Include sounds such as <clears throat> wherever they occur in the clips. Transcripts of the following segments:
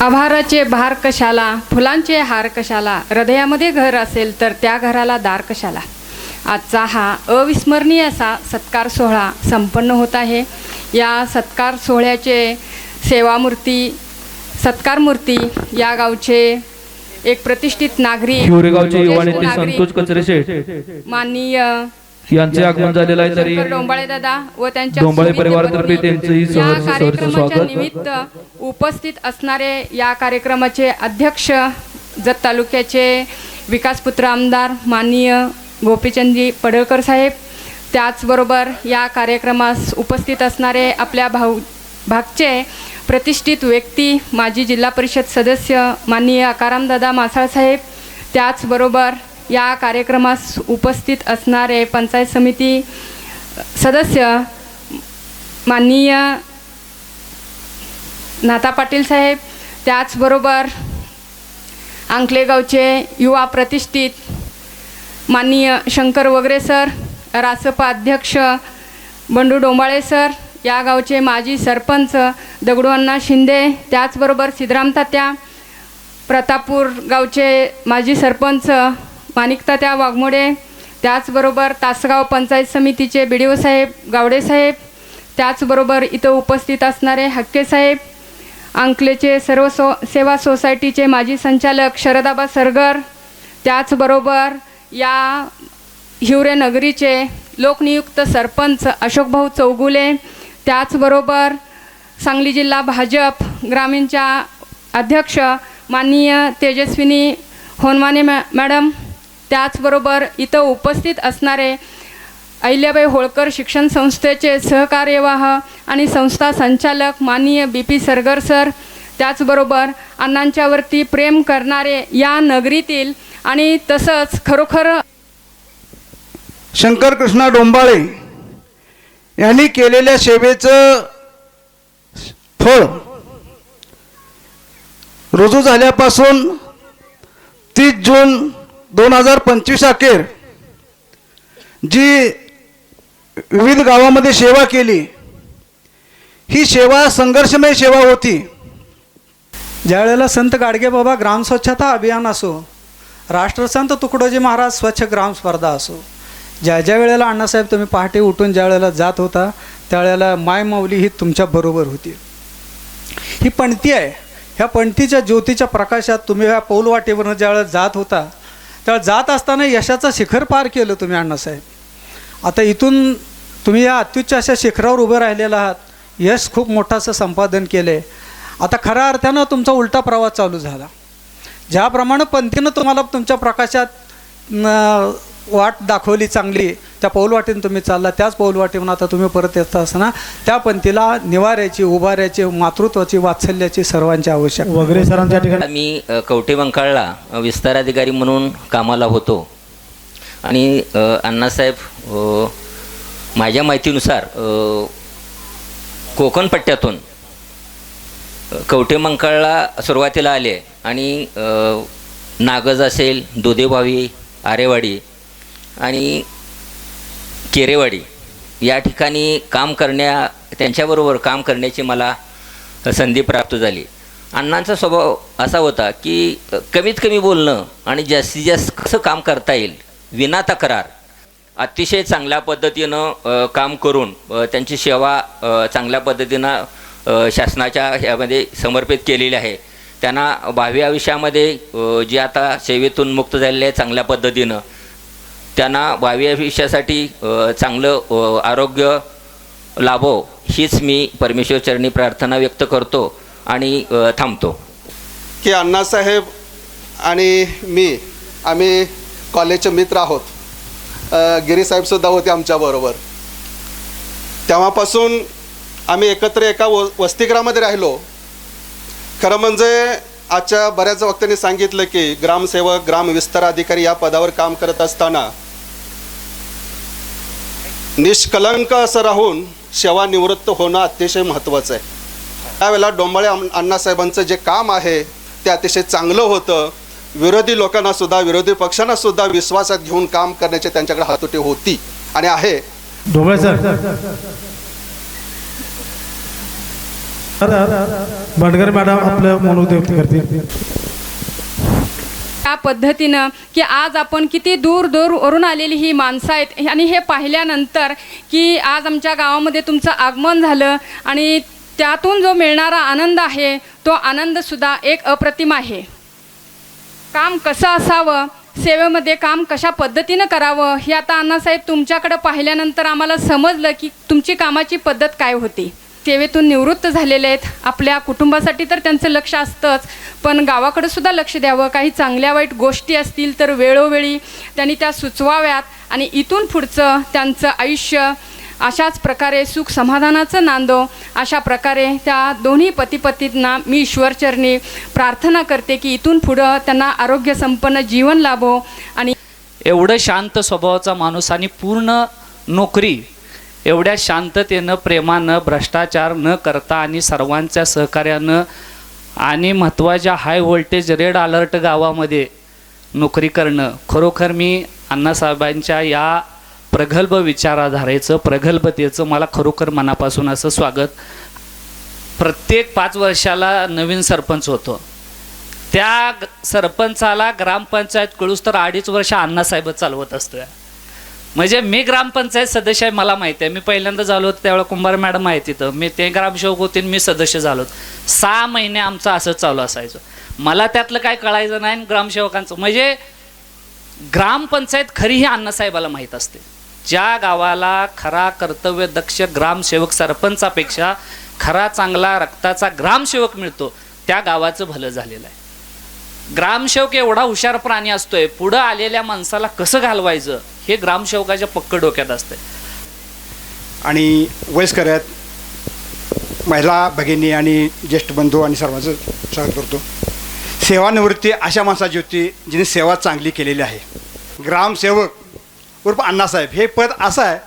आभाराचे भार कशाला फुलांचे हार कशाला हृदयामध्ये घर असेल तर त्या घराला दार कशाला? आजचा हा अविस्मरणीय असा सत्कार सोहळा संपन्न होत आहे. या सत्कार सोहळ्याचे सेवामूर्ती सत्कार मूर्ती या गावचे एक प्रतिष्ठित नागरिक माननीय यांचे आगमन झालेलं आहे तरी डोंबाळे दादा व त्यांच्या डोंबाळे परिवारातर्फे त्यांचंही सहर्ष- सहर्ष स्वागत. निमित्त उपस्थित असणारे या कार्यक्रमाचे अध्यक्ष जत तालुक्याचे विकासपुत्र आमदार माननीय गोपीचंदजी पडळकर साहेब त्याचबरोबर या कार्यक्रमास उपस्थित असणारे आपल्या भाऊ भागचे प्रतिष्ठित व्यक्ती माजी जिल्हा परिषद सदस्य माननीय आकारामदादा मासाळसाहेब त्याचबरोबर या कार्यक्रमास उपस्थित असणारे पंचायत समिती सदस्य माननीय नाता पाटील साहेब त्याचबरोबर अंकलेगावचे युवा प्रतिष्ठित माननीय शंकर वगरे सर रासपा अध्यक्ष बंडू डोंबाळे सर या गावचे माजी सरपंच दगडूअण्णा शिंदे त्याचबरोबर सिद्धराम तात्या प्रतापूर गावचे माजी सरपंच माणिक त्या वाघमोडे. त्याचबरोबर तासगाव पंचायत समितीचे बी डी ओ साहेब गावडेसाहेब त्याचबरोबर इथं उपस्थित असणारे हक्के साहेब अंकलेचे सर्व सो सेवा सोसायटीचे माजी संचालक शरदाबा सरगर त्याचबरोबर या हिवरे नगरीचे लोकनियुक्त सरपंच अशोकभाऊ चौगुले त्याचबरोबर सांगली जिल्हा भाजप ग्रामीणच्या अध्यक्ष माननीय तेजस्विनी होनमाने मॅ मॅडम त्याचबरोबर इथं उपस्थित असणारे अहिल्याबाई होळकर शिक्षण संस्थेचे सहकार्यवाह आणि संस्था संचालक माननीय बी पी सरगर सर त्याचबरोबर अण्णांच्यावरती प्रेम करणारे या नगरीतील आणि तसंच खरोखर शंकर कृष्णा डोंबाळे यांनी केलेल्या सेवेचं फळ रुजू झाल्यापासून तीस जून दोन हजार पंचवीस अखेर जी विविध गावामध्ये सेवा केली ही सेवा संघर्षमय सेवा होती. ज्या वेळेला संत गाडगेबाबा ग्राम स्वच्छता अभियान असो राष्ट्रसंत तुकडोजी महाराज स्वच्छ ग्राम स्पर्धा असो ज्या ज्या वेळेला अण्णासाहेब तुम्ही पहाटे उठून ज्या वेळेला जात होता त्यावेळेला मायमाऊली ही तुमच्याबरोबर होती. ही पणती आहे. ह्या पणतीच्या ज्योतीच्या प्रकाशात तुम्ही ह्या पौलवाटेवरनं ज्यावेळेला जात होता तेव्हा जात असताना यशाचं शिखर पार केलं तुम्ही अण्णासाहेब. आता इथून तुम्ही या अत्युच्च अशा शिखरावर उभं राहिलेला आहात. यश खूप मोठं असं संपादन केलं. आहे आता खऱ्या अर्थानं तुमचा उलटा प्रवास चालू झाला. ज्याप्रमाणे पंथीनं तुम्हाला तुमच्या प्रकाशात वाट दाखवली चांगली. त्या पौलवाटीनं तुम्ही चालला त्याच पौलवाटीतून आता तुम्ही परत येत असताना त्या पंथीला निवाऱ्याची उभाऱ्याची मातृत्वाची वात्सल्याची सर्वांची आवश्यक वगैरे सरांच्या ठिकाणी? मी अ, कवठे बंकाळला अ, विस्तार अधिकारी म्हणून कामाला होतो. आणि अण्णासाहेब माझ्या माहितीनुसार अ, कोकण पट्ट्यातून अ, कवठे मंकाळला सुरुवातीला आले. आणि नागज असेल दुधेभावी आरेवाडी आणि केरेवाडी या ठिकाणी काम करण्या त्यांच्याबरोबर काम करण्याची मला संधी प्राप्त झाली. अण्णांचा स्वभाव असा होता की कमीत कमी बोलणं आणि जास्तीत जास्त कसं काम करता येईल विना तक्रार अतिशय चांगल्या पद्धतीनं काम करून त्यांची सेवा चांगल्या पद्धतीनं शासनाच्या ह्यामध्ये समर्पित केलेली आहे. त्यांना भावी आयुष्यामध्ये जे आता सेवेतून मुक्त झालेले आहे चांगल्या पद्धतीनं त्यांना भावी आयुष्यासाठी चांगलं आरोग्य लाभो हीच मी परमेश्वरचरणी प्रार्थना व्यक्त करतो आणि थांबतो. की अण्णासाहेब आणि मी आम्ही कॉलेजचे मित्र आहोत. गिरीसाहेबसुद्धा होते आमच्याबरोबर तेव्हापासून आम्ही एकत्र एका व वसतिगृहामध्ये राहिलो. खरं म्हणजे आजच्या बऱ्याच वक्त्यांनी सांगितलं की ग्रामसेवक ग्राम विस्तार अधिकारी या पदावर काम करत असताना निष्कलंक असं राहून सेवानिवृत्त होणं अतिशय महत्त्वाचं आहे. त्यावेळेला डोंबाळे अण्णासाहेबांचं जे काम आहे ते अतिशय चांगलं होतं. विरोधी लोकांना सुद्धा विरोधी पक्षांना सुद्धा विश्वासात घेऊन काम करण्याची त्यांच्याकडे हातोटी होती आणि आहे. भाटकर मॅडम आपलं व्यक्त करतील. त्या पद्धतीनं की आज आपण किती दूर दूरवरून आलेली ही माणसं आहेत. आणि हे पाहिल्यानंतर की आज आमच्या गावामध्ये तुमचं आगमन झालं आणि त्यातून जो मिळणारा आनंद आहे तो आनंदसुद्धा एक अप्रतिम आहे. काम कसं असावं सेवेमध्ये काम कशा पद्धतीनं करावं हे आता अण्णासाहेब तुमच्याकडं पाहिल्यानंतर आम्हाला समजलं की तुमची कामाची पद्धत काय होती. सेवेतून निवृत्त झालेले आहेत. आपल्या कुटुंबासाठी तर त्यांचं लक्ष असतंच. पण गावाकडे सुद्धा लक्ष द्यावं. काही चांगल्या वाईट गोष्टी असतील तर वेळोवेळी त्यांनी त्या सुचवाव्यात. आणि इथून पुढचं त्यांचं आयुष्य अशाच प्रकारे सुख समाधानाचं नांदो. अशा प्रकारे त्या दोन्ही पतीपतींना मी ईश्वरचरणी प्रार्थना करते की इथून पुढं त्यांना आरोग्य संपन्न जीवन लाभो. आणि एवढं शांत स्वभावाचा माणूस आणि पूर्ण नोकरी एवढ्या शांततेनं प्रेमानं भ्रष्टाचार न करता आणि सर्वांच्या सहकार्यानं आणि महत्त्वाच्या हाय व्होल्टेज रेड अलर्ट गावामध्ये नोकरी करणं. खरोखर मी अण्णासाहेबांच्या या प्रगल्भ विचाराधारेचं प्रगल्भतेचं मला खरोखर मनापासून असं स्वागत. प्रत्येक पाच वर्षाला नवीन सरपंच होतो. त्या ग- सरपंचाला ग्रामपंचायत कळूस तर अडीच वर्ष अण्णासाहेबच चालवत असतोय. म्हणजे मी ग्रामपंचायत सदस्य आहे मला माहिती आहे. मी पहिल्यांदा झालो होतो त्यावेळेला कुंभार मॅडम आहे तिथं. मी ते ग्रामसेवक होते मी सदस्य झालो होतो. सहा महिने आमचं असं चालू असायचं. मला त्यातलं काय कळायचं नाही ग्रामसेवकांचं म्हणजे ग्रामपंचायत खरी ही अण्णासाहेबाला माहीत असते. ज्या गावाला खरा कर्तव्य दक्ष ग्रामसेवक सरपंचापेक्षा खरा चांगला रक्ताचा ग्रामसेवक मिळतो त्या गावाचं भलं झालेलं आहे. ग्रामसेवक एवढा हुशार प्राणी असतोय पुढं आलेल्या माणसाला कसं घालवायचं? हे ग्रामसेवकाच्या पक्क डोक्यात असतंय. आणि वयस्कर आहेत महिला भगिनी आणि ज्येष्ठ बंधू आणि सर्वांचं स्वागत करतो. सेवानिवृत्ती अशा माणसाची होती जिने सेवा चांगली केलेली आहे. ग्रामसेवक उर्फ अण्णासाहेब हे पद असं आहे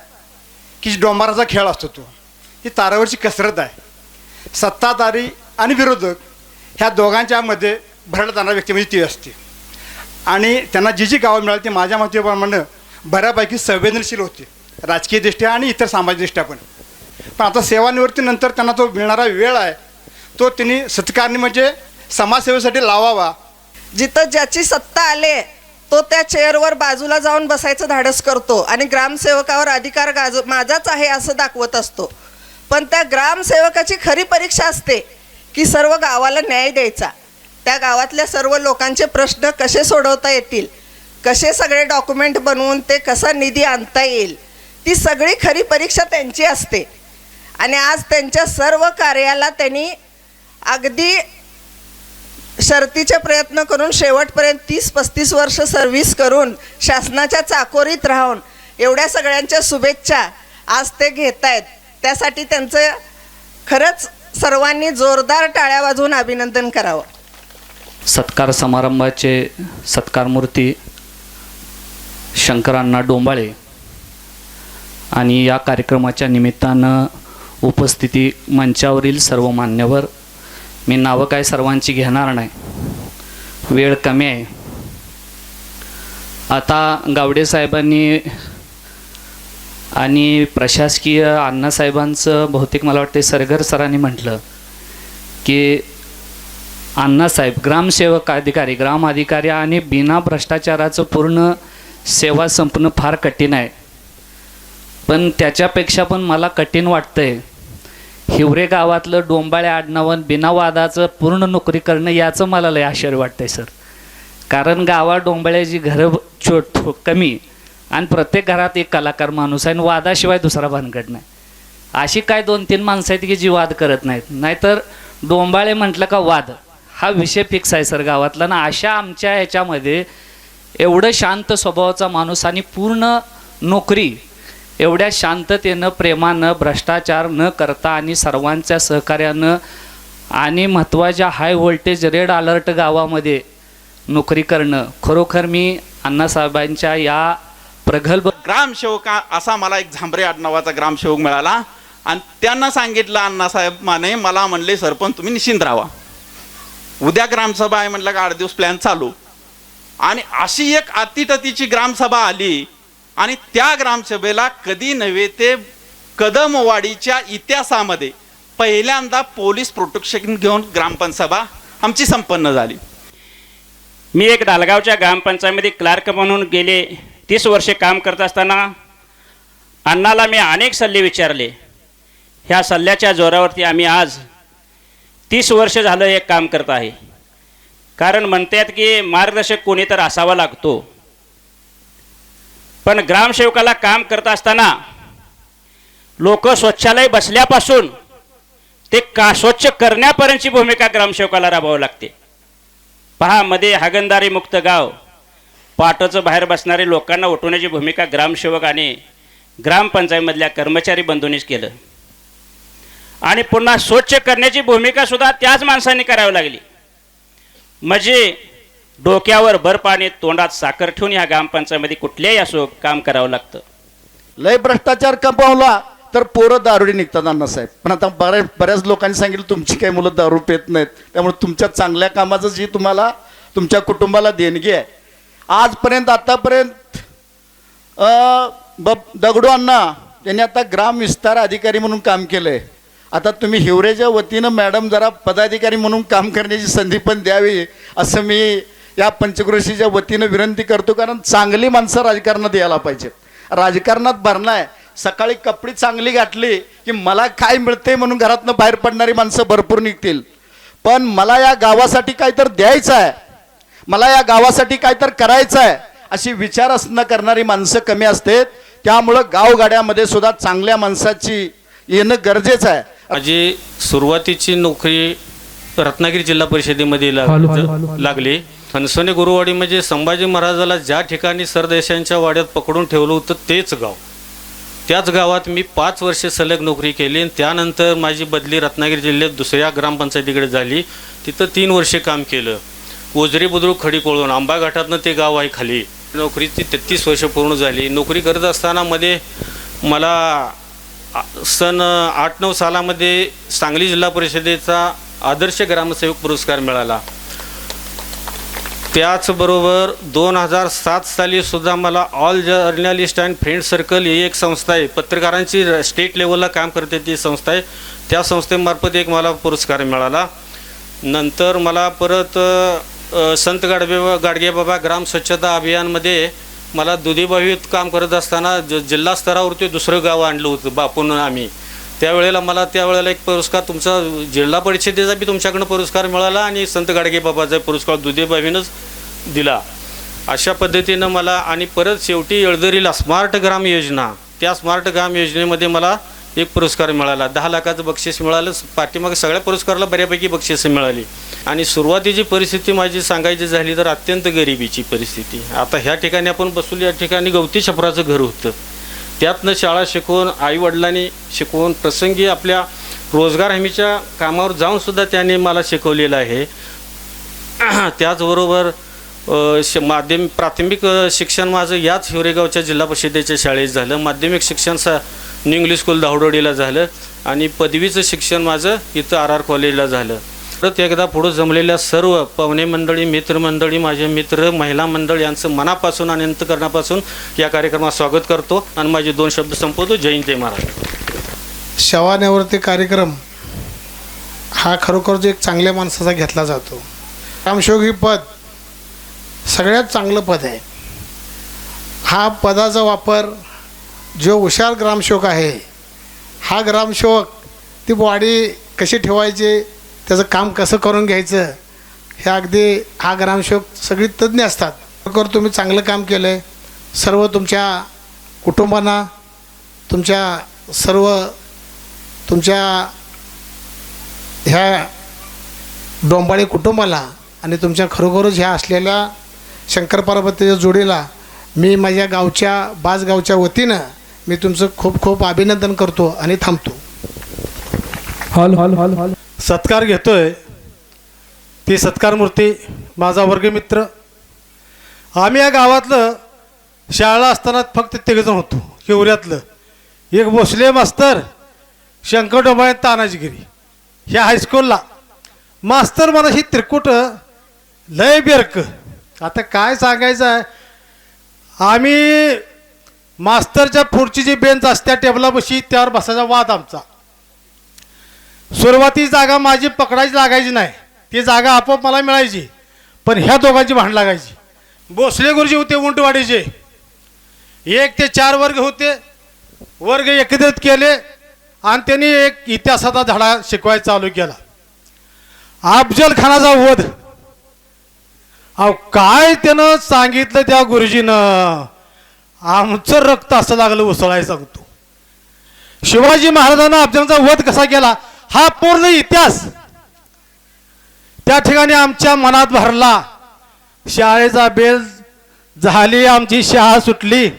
की डोंबाराचा खेळ असतो तो. ही तारावरची कसरत आहे. सत्ताधारी आणि विरोधक ह्या दोघांच्यामध्ये भरड जाणारा व्यक्ती म्हणजे ती असते. आणि त्यांना जी जी गावं मिळाली ती माझ्या मतेप्रमाणे बऱ्यापैकी संवेदनशील होती. राजकीयदृष्ट्या आणि इतर सामाजिकदृष्ट्या पण. पण आता सेवानिवृत्तीनंतर त्यांना तो मिळणारा वेळ आहे. तो त्यांनी सत्कारणी म्हणजे समाजसेवेसाठी लावावा. जिथं ज्याची सत्ता आले तो त्या चेअरवर बाजूला जाऊन बसायचं धाडस करतो आणि ग्रामसेवकावर अधिकार गाज माझाच आहे असं दाखवत असतो. पण त्या ग्रामसेवकाची खरी परीक्षा असते की सर्व गावाला न्याय द्यायचा. त्या गावातल्या सर्व लोकांचे प्रश्न कसे सोडवता येतील? कसे सगळे डॉक्युमेंट बनवून ते कसा निधी आणता येईल? ती सगळी खरी परीक्षा त्यांची असते. आणि आज त्यांच्या सर्व कार्याला त्यांनी अगदी शर्तीचे प्रयत्न करून शेवटपर्यंत तीस पस्तीस वर्ष सर्व्हिस करून शासनाच्या चाकोरीत राहून एवढ्या सगळ्यांच्या शुभेच्छा आज ते घेत आहेत. त्यासाठी त्यांचं खरंच सर्वांनी जोरदार टाळ्या वाजवून अभिनंदन करावं. सत्कार समारंभाचे सत्कारमूर्ती शंकरांना डोंबाळे आणि या कार्यक्रमाच्या निमित्तानं उपस्थिती मंचावरील सर्व मान्यवर मी नावं काय सर्वांची घेणार नाही. वेळ कमी आहे. आता गावडे साहेबांनी आणि प्रशासकीय अण्णासाहेबांचं बहुतेक मला वाटते सरगर सरांनी म्हटलं की अण्णासाहेब ग्रामसेवक अधिकारी ग्राम अधिकारी आणि बिना भ्रष्टाचाराचं पूर्ण सेवा संपणं फार कठीण आहे. पण त्याच्यापेक्षा पण मला कठीण वाटतंय. हिवरे गावातलं डोंबाळे आडनावन बिना वादाचं पूर्ण नोकरी करणं याचं मला लय आश्चर्य वाटतंय सर. कारण गावात डोंबाळ्याची घरं छोट कमी आणि प्रत्येक घरात एक कलाकार माणूस आहे आणि वादाशिवाय दुसरा भानगड नाही. अशी काय दोन तीन माणसं आहेत की जी वाद करत नाहीत. नाहीतर डोंबाळे म्हटलं का वाद. हा विषय फिक्स आहे सर गावातला. ना अशा आमच्या ह्याच्यामध्ये एवढं शांत स्वभावाचा माणूस आणि पूर्ण नोकरी एवढ्या शांततेनं प्रेमानं भ्रष्टाचार न करता आणि सर्वांच्या सहकार्यानं आणि महत्त्वाच्या हाय व्होल्टेज रेड अलर्ट गावामध्ये नोकरी करणं. खरोखर मी अण्णासाहेबांच्या या प्रगल्भ ग्रामसेवक असा मला एक झांबरे आडनावाचा ग्रामसेवक मिळाला. आणि त्यांना सांगितलं अण्णासाहेब माने मला म्हणले सरपंच तुम्ही निश्चिंत राहा उद्या ग्रामसभा आहे म्हटलं का आठ दिवस प्लॅन चालू. आणि अशी एक अतिटतीची ग्रामसभा आली आणि त्या ग्रामसभेला कधी नव्हे ते कदमवाडीच्या इतिहासामध्ये पहिल्यांदा पोलीस प्रोटेक्शन घेऊन ग्रामपंचसभा आमची संपन्न झाली. मी एक दालगावच्या ग्रामपंचायतीमध्ये क्लार्क म्हणून गेले तीस वर्षे काम करत असताना अण्णाला मी अनेक सल्ले विचारले. ह्या सल्ल्याच्या जोरावरती आम्ही आज तीस वर्ष झालं हे काम करत आहे. कारण म्हणतात की मार्गदर्शक कोणी तर असावा लागतो. पण ग्रामसेवकाला काम करत असताना लोक स्वच्छालय बसल्यापासून ते का स्वच्छ करण्यापर्यंतची भूमिका ग्रामसेवकाला राबवावी लागते. पहा मध्ये हागंदारी मुक्त गाव पाटचं बाहेर बसणारे लोकांना उठवण्याची भूमिका ग्रामसेवक आणि ग्रामपंचायतमधल्या कर्मचारी बंधूंनीच केलं. आणि पुन्हा स्वच्छ करण्याची भूमिका सुद्धा त्याच माणसांनी करावी लागली. म्हणजे डोक्यावर भर पाणी तोंडात साखर ठेवून ह्या ग्रामपंचायतमध्ये कुठल्याही असो काम करावं लागतं. लय भ्रष्टाचार कमावला तर पोरं दारुडी निघतात अण्णासाहेब पण आता बऱ्याच बऱ्याच लोकांनी सांगितलं तुमची काही मुलं दारू पेत नाहीत. त्यामुळे तुमच्या चांगल्या कामाचं जी तुम्हाला तुमच्या कुटुंबाला देणगी आहे. आजपर्यंत आतापर्यंत बब दगडू अण्णा यांनी आता ग्राम विस्तार अधिकारी म्हणून काम केलंय. आता तुम्ही हिवरेच्या वतीनं मॅडम जरा पदाधिकारी म्हणून काम करण्याची संधी पण द्यावी असं मी या पंचक्रोशीच्या वतीनं विनंती करतो. कारण चांगली माणसं राजकारणात यायला पाहिजे. राजकारणात भरलाय सकाळी कपडी चांगली घातली की मला काय मिळते म्हणून घरातनं बाहेर पडणारी माणसं भरपूर निघतील. पण मला या गावासाठी काय तर द्यायचं आहे मला या गावासाठी काय तर करायचं आहे अशी विचार असणं करणारी माणसं कमी असते त्यामुळं गावगाड्यामध्ये सुद्धा चांगल्या माणसाची येणं गरजेचं आहे. माझी सुरुवातीची नोकरी रत्नागिरी जिल्हा परिषदेमध्ये लाग-. लागली. फणसोने गुरुवाडी म्हणजे संभाजी महाराजाला ज्या ठिकाणी सरदेशांच्या वाड्यात पकडून ठेवलं होतं तेच गाव. त्याच गावात मी पाच वर्षे सलग नोकरी केली आणि त्यानंतर माझी बदली रत्नागिरी जिल्ह्यात दुसऱ्या ग्रामपंचायतीकडे झाली. तिथं तीन वर्षे काम केलं. ओझरी बुद्रुक खडी कोळून आंबा घाटातनं ते गाव आहे खाली. नोकरीची तेहतीस वर्ष पूर्ण झाली. नोकरी करत असताना मध्ये मला सन आठ नऊ सालामध्ये सांगली जिल्हा परिषदेचा आदर्श ग्रामसेवक पुरस्कार मिळाला. त्याचबरोबर दोन हजार सात साली सुद्धा मला all journalist and friend circle ही एक संस्था आहे. पत्रकारांची स्टेट लेवलला काम करते ती संस्था आहे. त्या संस्थेमार्फत एक मला पुरस्कार मिळाला. नंतर मला परत संत गाडगे गाडगेबाबा ग्राम स्वच्छता अभियानमध्ये मला दुधीबावीत काम करत असताना ज जिल्हा स्तरावरती दुसरं गाव आणलं होतं बापून आम्ही. त्यावेळेला मला त्यावेळेला एक पुरस्कार तुमचा जिल्हा परिषदेचा बी तुमच्याकडनं पुरस्कार मिळाला आणि संत गाडगे बाबाचा पुरस्कार दुधीबावीनंच दिला. अशा पद्धतीनं मला आणि परत शेवटी येळदरीला स्मार्ट ग्राम योजना त्या स्मार्ट ग्राम योजनेमध्ये मला एक पुरस्कार मिळाला. दहा लाखाचं बक्षीस मिळालं. पाठीमागे सगळ्या पुरस्काराला बऱ्यापैकी बक्षिसं मिळाली. आणि सुरुवातीची परिस्थिती माझी सांगायची झाली तर अत्यंत गरिबीची परिस्थिती. आता ह्या ठिकाणी आपण बसून या ठिकाणी गवती छपराचं घर होतं. त्यातनं शाळा शिकवून आईवडिलांनी शिकवून प्रसंगी आपल्या रोजगार हमीच्या कामावर जाऊनसुद्धा त्याने त्यांनी मला शिकवलेलं आहे. <clears throat> त्याचबरोबर श माध्यमिक प्राथमिक शिक्षण माझं याच हिवरेगावच्या जिल्हा परिषदेच्या शाळेत झालं. माध्यमिक शिक्षण सा न्यू इंग्लिश स्कूल धावडोडीला झालं. आणि पदवीचं शिक्षण माझं इथं आर आर कॉलेजला झालं. परत एकदा पुढं जमलेल्या सर्व पाहुणे मंडळी मित्रमंडळी माझे मित्र महिला मंडळ यांचं मनापासून आणि अंतकरणापासून या कार्यक्रमात स्वागत करतो आणि माझे दोन शब्द संपवतो. जय जय महाराज शवानिवृत्ती कार्यक्रम हा खरोखर जो एक चांगल्या माणसाचा घेतला जातो. ग्रामसेवक ही पद सगळ्यात चांगलं पद आहे. हा पदाचा वापर जो हुशार ग्रामसेवक आहे हा ग्रामसेवक ती बॉडी कशी ठेवायची त्याचं काम कसं करून घ्यायचं हे अगदी हा ग्रामसेवक सगळी तज्ज्ञ असतात. खरोखर तुम्ही चांगलं काम केलं आहे सर्व तुमच्या कुटुंबांना तुमच्या सर्व तुमच्या ह्या डोंबाळे कुटुंबाला आणि तुमच्या खरोखरच ह्या असलेल्या शंकर पार्वतीच्या जोडीला मी माझ्या गावच्या बाज गावच्या वतीनं मी तुमचं खूप खूप अभिनंदन करतो आणि थांबतो. हॉल हॉल हॉल हॉल. सत्कार घेतोय. ती सत्कार मूर्ती माझा वर्गमित्र. आम्ही या गावातलं शाळा असताना फक्त तिघजण होतो हिवऱ्यातलं एक भोसले मास्तर शंकर डोंबाळे तानाजीगिरी ह्या हायस्कूलला मास्तर मला ही त्रिकुट लय बेरक. आता काय सांगायचं आहे? आम्ही मास्तरच्या पुढची जी बेंच असत्या टेबलापाशी त्यावर बसायचा वाद आमचा. सुरुवाती जागा माझी पकडायची लागायची नाही. ती जागा आपोआप मला मिळायची. पण ह्या दोघांची भांड लागायची. भोसले गुरुजी होते उंटवाडीचे. एक ते चार वर्ग होते. वर्ग एकत्रित केले आणि त्यांनी एक इतिहासाचा धडा शिकवायला चालू केला. अफजल खानाचा वध. अहो काय त्यानं सांगितलं त्या गुरुजीनं? आमचं रक्त असं लागलं उसळायला सांगतो. शिवाजी महाराजांना अफजलचा वध कसा केला? हा पूर्ण इतिहास त्या ठिकाणी आमच्या मनात भरला. शाळेचा बेल झाली आमची शाळा सुटली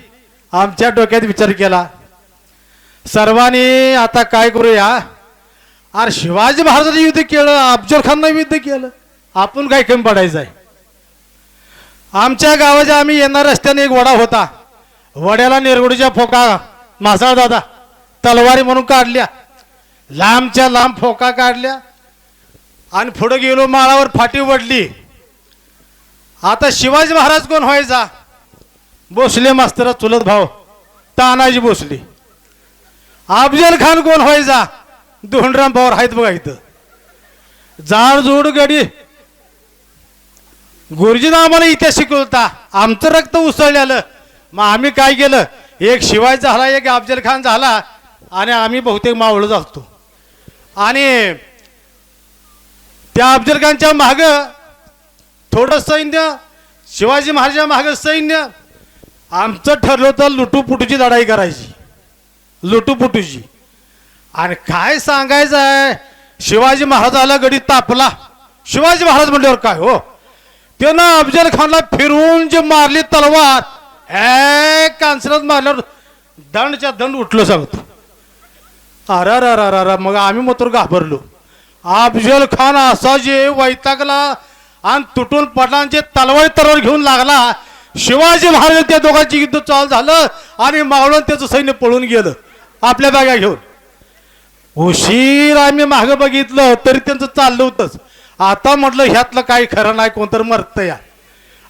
आमच्या डोक्यात विचार केला. सर्वांनी आता काय करूया? अरे शिवाजी महाराजांनी युद्ध केलं अफजल खाननं युद्ध केलं आपण काय कमी पडायचं आहे? आमच्या गावाच्या आम्ही येणार रस्त्याने एक वडा होता. वड्याला निरगुडीच्या फोका मासाळ दादा तलवारी म्हणून काढल्या. लांबच्या लांब फोका काढल्या आणि पुढे गेलो माळावर फाटी वडली आता शिवाजी महाराज कोण व्हायचा? भोसले मास्तर चुलत भाऊ तानाजी भोसले. अफजल खान कोण व्हायचा? धोंडराम पवार आहेत बघा इथं. जाड जोड गडी. गुरुजीनं आम्हाला इथे शिकवता आमचं रक्त उसळलेलं मग आम्ही काय केलं? एक शिवाय झाला एक अफजल खान झाला आणि आम्ही बहुतेक मावळं झालतो. आणि त्या अफजल खानच्या माग थोडं सैन्य शिवाजी महाराजा माग सैन्य आमचं ठरलं होतं लुटूपुटूची लढाई करायची. लुटूपुटूची. आणि काय सांगायचं आहे? शिवाजी महाराजाला गडी तापला. शिवाजी महाराज म्हटल्यावर काय हो? त्यानं अफजल खानला फिरवून जे मारली तलवार ए कांसरात मारल्यावर दंडच्या दंड उठलो सांगतो. अरे अरे अरे अरे मग आम्ही मात्र घाबरलो. अफजल खान असा जे वैतागला आणि तुटून पटांचे तलवारी तलवार घेऊन लागला शिवाजी महाराज त्या दोघांची युद्ध चालू झालं आणि मावळून त्याचं सैन्य पळून गेलं. आपल्या बॅगा घेऊन. उशीर आम्ही मागं बघितलं तरी त्यांचं चाललं होतंच. आता म्हटलं ह्यातलं काही खरं नाही कोणतर मरत या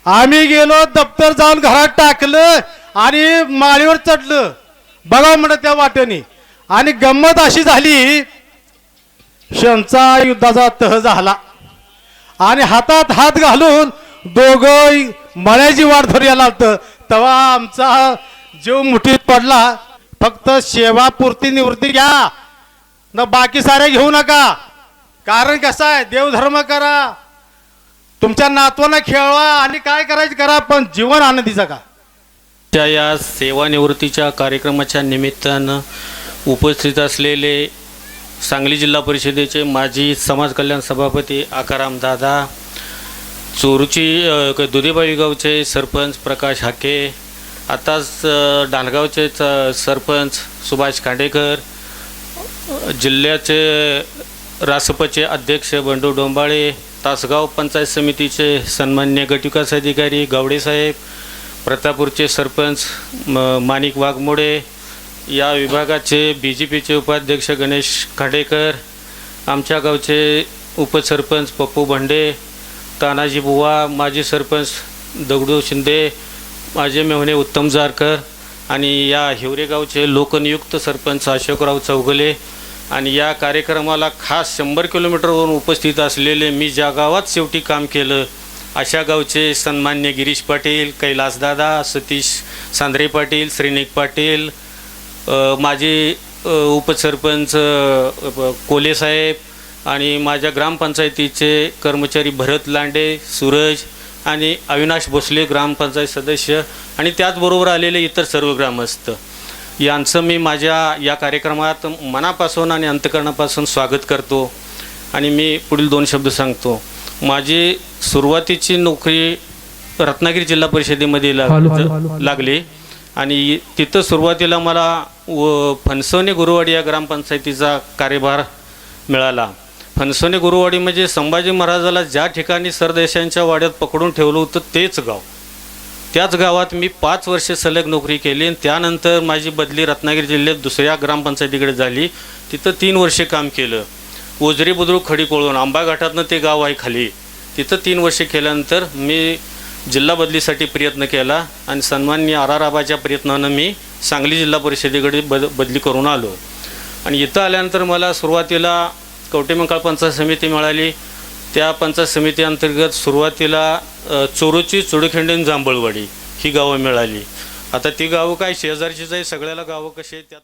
आम्ही गेलो दप्तर जाऊन घरात टाकलं आणि माळीवर चढलं. बघा म्हणत त्या वाटेने आणि गंमत अशी झाली शंचा युद्धाचा तह झाला. आणि हातात हात घालून दोघं मळ्याची वाट धरू यायला होतं तेव्हा आमचा जीव मुठीत पडला. फक्त सेवापुरती निवृत्ती घ्या. न बाकी सारे घेऊ नका. कारण कसं आहे देवधर्म करा. तुमच्या नातवांना खेळवा आणि काय करायचं करा पण जीवन आनंदी जगा त्या या सेवानिवृत्तीच्या कार्यक्रमाच्या निमित्तानं उपस्थित असलेले सांगली जिल्हा परिषदेचे माजी समाज कल्याण सभापती आकाराम दादा चोरूची अ, दुधेबाई गावचे सरपंच प्रकाश हाके आताच अ, डालगावचे च- सरपंच सुभाष खांडेकर जिल्ह्याचे रासपचे अध्यक्ष बंडू डोंबाळे तासगाव पंचायत समितीचे सन्मान्य गटविकास अधिकारी गावडेसाहेब प्रतापूरचे सरपंच म- माणिक वाघमोडे या विभागाचे बी जे पीचे उपाध्यक्ष गणेश खाडेकर आमच्या गावचे उपसरपंच पप्पू भंडे तानाजी बुवा माजी सरपंच दगडू शिंदे माझे मेहणे उत्तम जारकर आणि या हिवरे गावचे लोकनियुक्त सरपंच अशोकराव चौगले आणि या कार्यक्रमाला खास शंभर किलोमीटरवरून उपस्थित असलेले मी ज्या गावात शेवटी काम केलं अशा गावचे सन्मान्य गिरीश पाटील कैलासदादा सतीश सांद्रे पाटील श्रीनिक पाटील माझे उपसरपंच कोले साहेब आणि माझ्या ग्रामपंचायतीचे कर्मचारी भरत लांडे सूरज आणि अविनाश भोसले ग्रामपंचायत सदस्य आणि त्याचबरोबर आलेले इतर सर्व ग्रामस्थ यांचं मी माझ्या या कार्यक्रमात मनापासून आणि अंतकरणापासून स्वागत करतो आणि मी पुढील दोन शब्द सांगतो माझी सुरुवातीची नोकरी रत्नागिरी जिल्हा परिषदेमध्ये लाग. लागली आणि तिथं सुरुवातीला मला व फणसवणे गुरुवाडी या ग्रामपंचायतीचा कार्यभार मिळाला. फणसवणे गुरुवाडी म्हणजे संभाजी महाराजाला ज्या ठिकाणी सरदेशांच्या वाड्यात पकडून ठेवलं होतं तेच गाव. त्याच गावात मी पाच वर्षे सलग नोकरी केली आणि त्यानंतर माझी बदली रत्नागिरी जिल्ह्यात दुसऱ्या ग्रामपंचायतीकडे झाली. तिथं तीन वर्षे काम केलं. ओझरी बुद्रुक खडी कोळून आंबा घाटातनं ते गाव आहे खाली. तिथं तीन वर्षे केल्यानंतर मी जिल्हा बदलीसाठी प्रयत्न केला आणि सन्माननीय आर आर आबाच्या प्रयत्नानं मी सांगली जिल्हा परिषदेकडे बद बदली करून आलो. आणि इथं आल्यानंतर मला सुरुवातीला कवटेमंकाळ पंचायत समिती मिळाली. त्या पंचायत समिती अंतर्गत सुरुवातीला चोरूची चुडखिंडी जांभळवाडी ही गावं मिळाली. आता ती गावं काय शेजारचीच आहे सगळ्याला गावं कशी आहेत त्यात